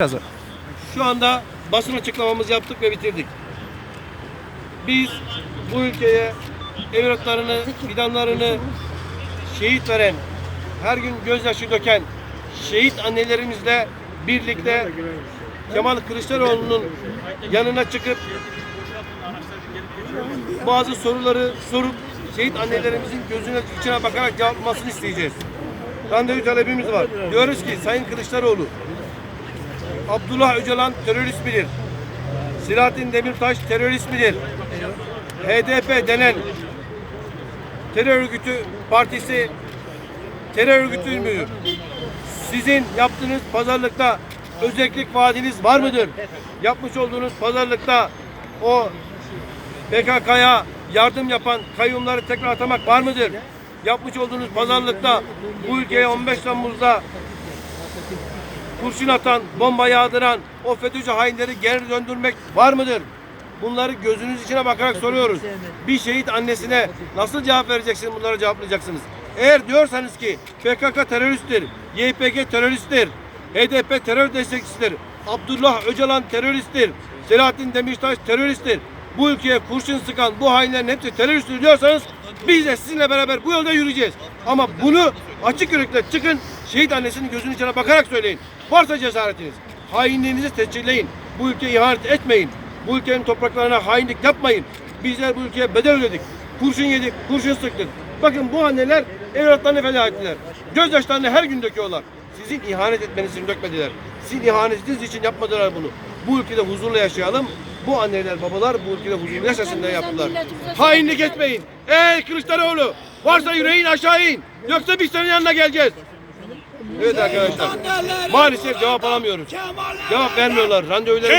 Biraz Şu anda basın açıklamamızı yaptık ve bitirdik. Biz bu ülkeye evlatlarını, fidanlarını şehit veren, her gün gözyaşı döken şehit annelerimizle birlikte Kemal Kılıçdaroğlu'nun yanına çıkıp bazı soruları sorup şehit annelerimizin gözüne içine bakarak cevaplamasını isteyeceğiz. Randevu talebimiz var. Diyoruz ki Sayın Kılıçdaroğlu Abdullah Öcalan terörist midir? Selahattin Demirtaş terörist midir? HDP denen terör örgütü partisi terör örgütü müdür? Sizin yaptığınız pazarlıkta özellik vaadiniz var mıdır? Yapmış olduğunuz pazarlıkta o PKK'ya yardım yapan kayyumları tekrar atamak var mıdır? Yapmış olduğunuz pazarlıkta bu ülkeye 15 Temmuz'da kurşun atan, bomba yağdıran o FETÖ'cü hainleri geri döndürmek var mıdır? Bunları gözünüz içine bakarak soruyoruz. Bir şehit annesine nasıl cevap vereceksiniz bunları cevaplayacaksınız. Eğer diyorsanız ki PKK teröristtir, YPG teröristtir, HDP terör destekçisidir, Abdullah Öcalan teröristtir, Selahattin Demirtaş teröristtir, bu ülkeye kurşun sıkan bu hainlerin hepsi teröristtir diyorsanız biz de sizinle beraber bu yolda yürüyeceğiz. Ama bunu açık yürekle çıkın şehit annesinin gözünün içine bakarak söyleyin. Varsa cesaretiniz. Hainliğinizi tescilleyin. Bu ülkeye ihanet etmeyin. Bu ülkenin topraklarına hainlik yapmayın. Bizler bu ülkeye bedel ödedik. Kurşun yedik, kurşun sıktık. Bakın bu anneler evlatlarını feda ettiler. Gözyaşlarını her gün döküyorlar. Sizin ihanet etmeniz için dökmediler. Sizin ihanetiniz için yapmadılar bunu. Bu ülkede huzurla yaşayalım. Bu anneler, babalar bu ülkede huzurlu yaşasın diye yaptılar. Hainlik etmeyin. Ey Kılıçdaroğlu! Varsa yüreğin aşağı in. Yoksa biz senin yanına geleceğiz. Evet arkadaşlar. Maalesef cevap alamıyoruz. Cevap vermiyorlar. Randevuları